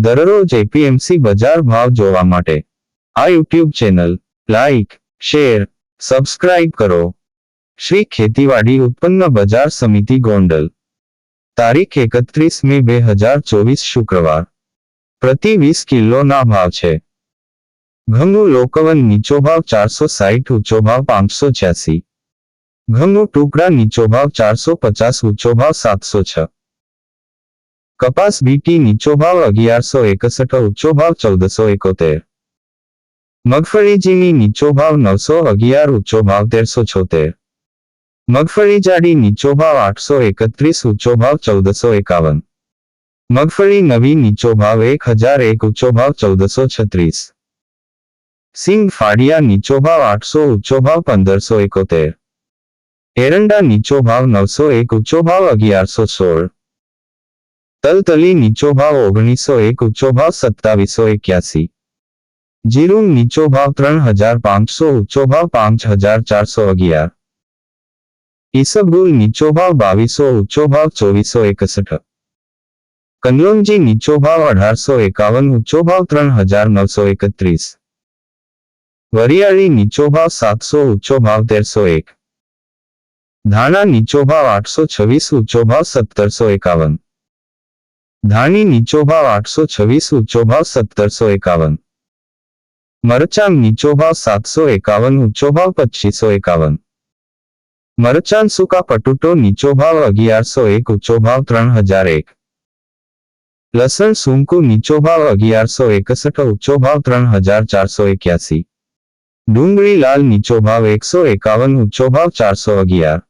દરરોજ એપીએમસી બજાર ભાવ જોવા માટે. આ YouTube channel, like, share, subscribe કરો. શ્રી ખેતીવાડી ઉત્પન્ન બજાર સમિતિ ગોંડલ. તારીખ એકત્રીસ મે બે હજાર ચોવીસ શુક્રવાર. પ્રતિ વીસ કિલોના ભાવ છે. ઘઉંનું લોકવન નીચો ભાવ ચારસો સાઠ ઊંચો ભાવ પાંચસો છ્યાસી. ઘઉંનું ટુકડા નીચો ભાવ ચારસો પચાસ, ઊંચો ભાવ સાતસો છ. કપાસ બીટી નીચો ભાવ અગિયારસો એકસઠ ઊંચો ભાવ ચૌદસો એકોતેર મગફળી ઝીણી નીચો ભાવ નવસો અગિયાર ઊંચો ભાવ તેરસો છોતેર મગફળી જાડી નીચો ભાવ આઠસો એકત્રીસ ઊંચો ભાવ ચૌદસો એકાવન મગફળી નવી નીચો ભાવ એક હજાર એક ઊંચો ભાવ ચૌદસો છત્રીસ સિંગ ફાડિયા નીચો ભાવ આઠસો ઊંચો ભાવ પંદરસો એકોતેર એરંડા નીચો ભાવ નવસો એક ઊંચો ભાવ અગિયારસો સોળ તલતલી નીચો ભાવ ઓગણીસો એક ઊંચો ભાવ સત્તાવીસો એક્યાસી જીરું નીચો ભાવ ત્રણ હજાર પાંચસો ઊંચો ભાવ પાંચ હજાર ચારસો અગિયાર ઈસબગુલ નીચો ભાવ બાવીસો ઊંચો ભાવ ચોવીસો એકસઠ કનલોંજી નીચો ભાવ અઢારસો એકાવન ઊંચો ભાવ ત્રણ હજાર નવસો એકત્રીસ વરિયાળી નીચો ભાવ સાતસો ઊંચો ભાવ તેરસો એક ધાણા નીચો ભાવ આઠસો છવ્વીસ ઊંચો ભાવ સત્તરસો એકાવન ધાણી નીચો ભાવ આઠસો છવ્વીસ ઊંચો ભાવ સત્તરસો એકાવન મરચાં નીચો ભાવ સાતસો એકાવન ઊંચો ભાવ પચીસો એકાવન મરચાં સૂકા પટુટો નીચો ભાવ અગિયારસો એક ઊંચો ભાવ ત્રણ હજાર એક લસણ સૂંકુ નીચો ભાવ અગિયારસો એકસઠ ઊંચો ભાવ ત્રણ હજાર ચારસો એક્યાસી ડુંગળી લાલ નીચો ભાવ એકસો એકાવન ઊંચો ભાવ ચારસો અગિયાર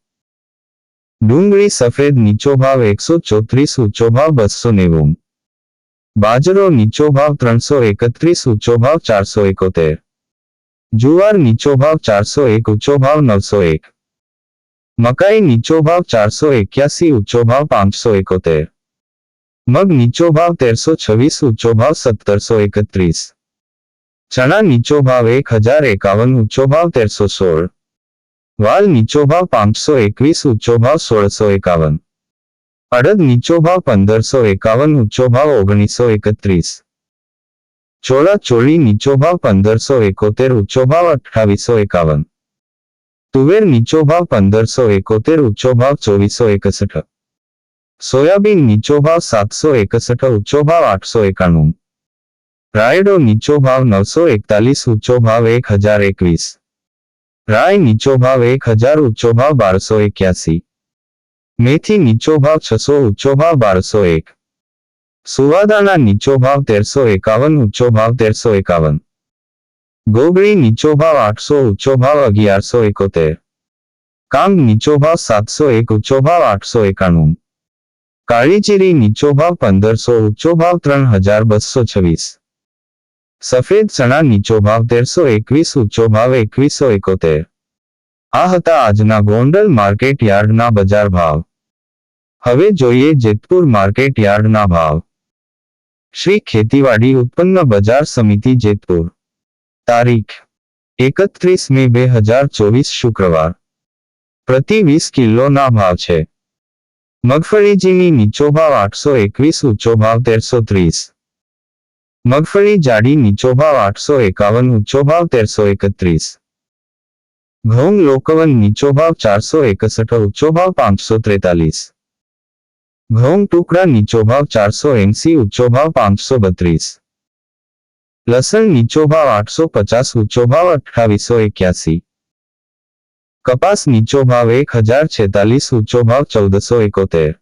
ડુંગળી સફેદ નીચો ભાવ એકસો ચોત્રીસ ઊંચો ભાવ બસો નેવું બાજરો નીચો ભાવ ત્રણસો એકત્રીસ ઊંચો ભાવ ચારસો એકોતેર જુવાર નીચો ભાવ ચારસો એક ઊંચો ભાવ નવસો એક મકાઈ નીચો ભાવ ચારસો એક્યાસી ઊંચો ભાવ પાંચસો એકોતેર મગ નીચો ભાવ તેરસો છવ્વીસ ઊંચો ભાવ સત્તરસો એકત્રીસ ચણા નીચો ભાવ એક હજાર એકાવન ઊંચો ભાવ તેરસો સોળ વાલ નીચો ભાવ પાંચસો એકવીસ, ઊંચો ભાવ સોળસો એકાવન. અડદ નીચો ભાવ પંદરસો એકાવન, ઊંચો ભાવ ઓગણીસો એકત્રીસ. ચોળા ચોળી નીચો ભાવ પંદરસો એકોતેર, ઊંચો ભાવ અઠ્ઠાવીસો એકાવન. તુવેર નીચો ભાવ પંદરસો એકોતેર, ઊંચો ભાવ ચોવીસો એકસઠ. સોયાબીન નીચો ભાવ સાતસો એકસઠ, ઊંચો ભાવ આઠસો એકાણું. રાયડો નીચો ભાવ નવસો એકતાલીસ, ઊંચો ભાવ એક હજાર એકવીસ. રાય નીચો ભાવ એક હજાર, ઊંચો ભાવ બારસો એક્યાસી. મેથી નીચો ભાવ છસો, ઊંચો ભાવ બારસો એક. સુવાદાના નીચો ભાવ તેરસો એકાવન, ઊંચો ભાવ તેરસો એકાવન. ગોગળી નીચો ભાવ આઠસો, ઊંચો ભાવ અગિયારસો એકોતેર. કાંગ નીચો ભાવ સાતસો એક, ઊંચો ભાવ આઠસો એકાણું. કાળીચીરી નીચો ભાવ પંદરસો, ઊંચો ભાવ ત્રણ હજાર બસો છવ્વીસ. સફેદ ચણા નીચો ભાવ તેરસો એકવીસ ઊંચો ભાવ એકવીસો એકોતેર. આ હતા આજના ગોંડલ માર્કેટ યાર્ડના બજાર ભાવ. હવે જોઈએ જેતપુર માર્કેટ યાર્ડના ભાવ. શ્રી ખેતીવાડી ઉત્પન્ન બજાર સમિતિ જેતપુર. તારીખ, એકત્રીસ મે બે હજાર ચોવીસ શુક્રવાર. પ્રતિ વીસ કિલોના ભાવ છે. મગફળીજીની નીચો ભાવ આઠસો એકવીસ ઊંચો ભાવ તેરસો ત્રીસ. મગફળી જાડી નીચો ભાવ આઠસો એકાવન ઊંચો ભાવ તેરસો એકત્રીસ ઘઉં લોકવન નીચો ભાવ ચારસો એકસઠ ઊંચો ભાવ પાંચસો ત્રેતાલીસ ઘઉં ટુકડા નીચો ભાવ ચારસો એંસી ઊંચો ભાવ પાંચસો બત્રીસ લસણ નીચો ભાવ આઠસો પચાસ ઊંચો ભાવ અઠ્ઠાવીસો એક્યાસી કપાસ નીચો ભાવ એક હજાર છેતાલીસ ઊંચો ભાવ ચૌદસો એકોતેર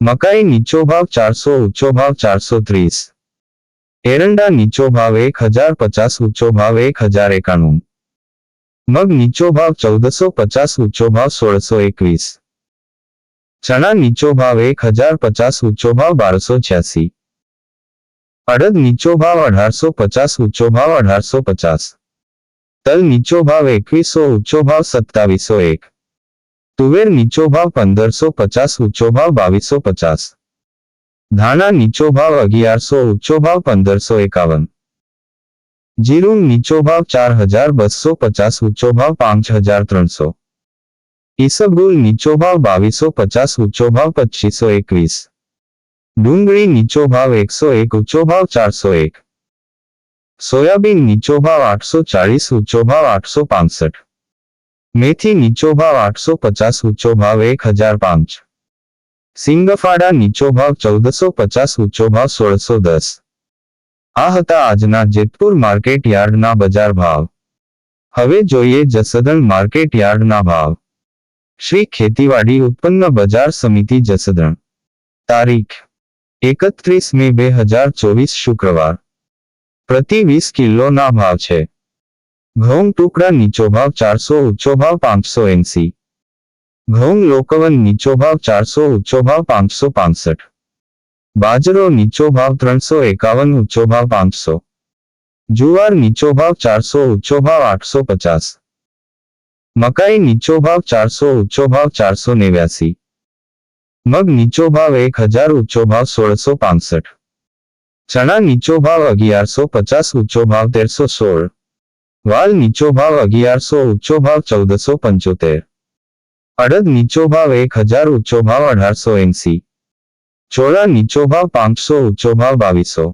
મકાઈ નીચો ભાવ ચારસો ઊંચો ભાવ ચારસો ત્રીસ એરંડા નીચો ભાવ એક હજાર પચાસ ઊંચો ભાવ એક હજાર એકાણું મગ નીચો ભાવ ચૌદસો પચાસ ઊંચો ભાવ સોળસો એકવીસ ચણા નીચો ભાવ એક હજાર પચાસ ઊંચો ભાવ બારસો છ્યાસી અડદ નીચો ભાવ અઢારસો પચાસ ઊંચો ભાવ અઢારસો પચાસ તલ નીચો ભાવ એકવીસો ઊંચો ભાવ સત્તાવીસો એક તુવેર નીચો ભાવ પંદરસો પચાસ ઊંચો ભાવ બાવીસો પચાસ ધાણા નીચો ભાવ અગિયારસો ઊંચો ભાવ પંદરસો એકાવન જીરું નીચો ભાવ ચાર હજાર બસો પચાસ ઊંચો ભાવ પાંચ હજાર ત્રણસો ઈસબગુલ નીચો ભાવ બાવીસો પચાસ ઊંચો ભાવ પચીસો એકવીસ ડુંગળી નીચો ભાવ એકસો એક ઊંચો ભાવ ચારસો એક સોયાબીન નીચો ભાવ આઠસો ચાળીસ ઊંચો ભાવ આઠસો પાંસઠ મેથી નીચો ભાવ આઠસો પચાસ ઊંચો ભાવ એક હજાર પાંચ સિંગફાડા નીચો ભાવ ચૌદસો પચાસ, ઊંચો ભાવ સોળસો દસ. આ હતા આજના જેતપુર માર્કેટ યાર્ડના બજાર ભાવ. હવે જોઈએ જસદણ માર્કેટ યાર્ડના ભાવ. શ્રી ખેતીવાડી ઉત્પન્ન બજાર સમિતિ જસદણ. તારીખ, એકત્રીસ મે બે હજાર ચોવીસ, શુક્રવાર. પ્રતિ વીસ કિલોના ભાવ છે. ઘઉં ટુકડા નીચો ભાવ ચારસો, ઊંચો ભાવ પાંચસો એંસી. ઘઉં લોકવન નીચો ભાવ ચારસો ઊંચો ભાવ પાંચસો પાંસઠ બાજરો નીચો ભાવ ત્રણસો એકાવન ઊંચો ભાવ પાંચસો જુવાર નીચો ભાવ ચારસો ઊંચો ભાવ આઠસો પચાસ મકાઈ નીચો ભાવ ચારસો ઊંચો ભાવ ચારસો નેવ્યાસી મગ નીચો ભાવ એક હજાર ઊંચો ભાવ સોળસો પાંસઠ ચણા નીચો ભાવ અગિયારસો પચાસ ઊંચો ભાવ તેરસો સોળ વાલ નીચો ભાવ અગિયારસો ઊંચો ભાવ ચૌદસો પંચોતેર અડદ નીચો ભાવ એક હજાર ઊંચો ભાવ અઢારસો એંસી ચોળા નીચો ભાવ પાંચસો ઊંચો ભાવ બાવીસો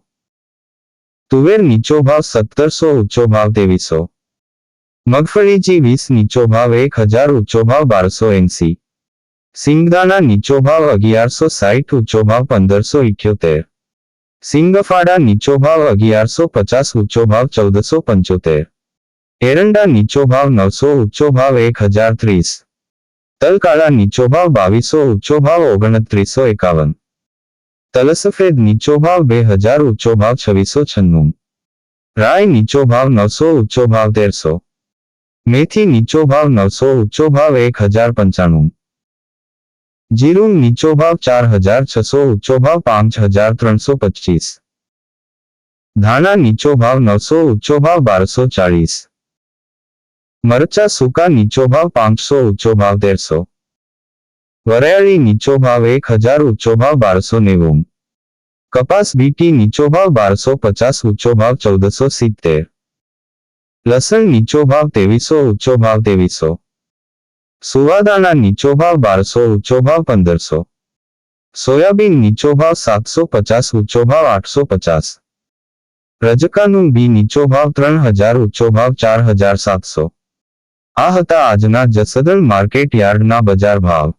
તુવેર નીચો ભાવ સત્તરસો ઊંચો ભાવ ત્રેવીસો મગફળીજી વીસ નીચો ભાવ એક હજાર ઊંચો ભાવ બારસો એંસી સિંગદાણા નીચો ભાવ અગિયારસો સાઠ ઊંચો ભાવ પંદરસો ઇઠ્યોતેર સિંગફાડા નીચો ભાવ અગિયારસો પચાસ ઊંચો ભાવ ચૌદસો પંચોતેર એરંડા નીચો ભાવ નવસો ઊંચો ભાવ એક હજાર ત્રીસ તલકાળા નીચો ભાવ બાવીસો ઊંચો ભાવ ઓગણત્રીસો એકાવન તલસફેદ નીચો ભાવ બે હજાર ઊંચો ભાવ છવ્વીસો છન્નું રાય નીચો ભાવ નવસો ઊંચો ભાવ તેરસો મેથી નીચો ભાવ નવસો ઊંચો ભાવ એક હજાર પંચાણું જીરું નીચો ભાવ ચાર હજાર છસો ઊંચો ભાવ પાંચ હજાર ત્રણસો પચીસ ધાણા નીચો ભાવ નવસો ઊંચો ભાવ બારસો ચાળીસ મરચા સૂકા નીચો ભાવ પાંચસો ઊંચો ભાવ તેરસો વરિયાળી નીચો ભાવ એક હજાર ઊંચો ભાવ બારસો નેવું કપાસ બીટી નીચો ભાવ બારસો પચાસ ઊંચો ભાવ ચૌદસો સિત્તેર લસણ નીચો ભાવ ત્રેવીસો ઊંચો ભાવ ત્રેવીસો સુવાદાણા નીચો ભાવ બારસો ઊંચો ભાવ પંદરસો સોયાબીન નીચો ભાવ સાતસો પચાસ ઊંચો ભાવ આઠસો પચાસ રજકાનું બી નીચો ભાવ ત્રણ હજાર ઊંચો ભાવ ચાર હજાર સાતસો આ હતા આજના જસદણ માર્કેટ યાર્ડના બજાર ભાવ.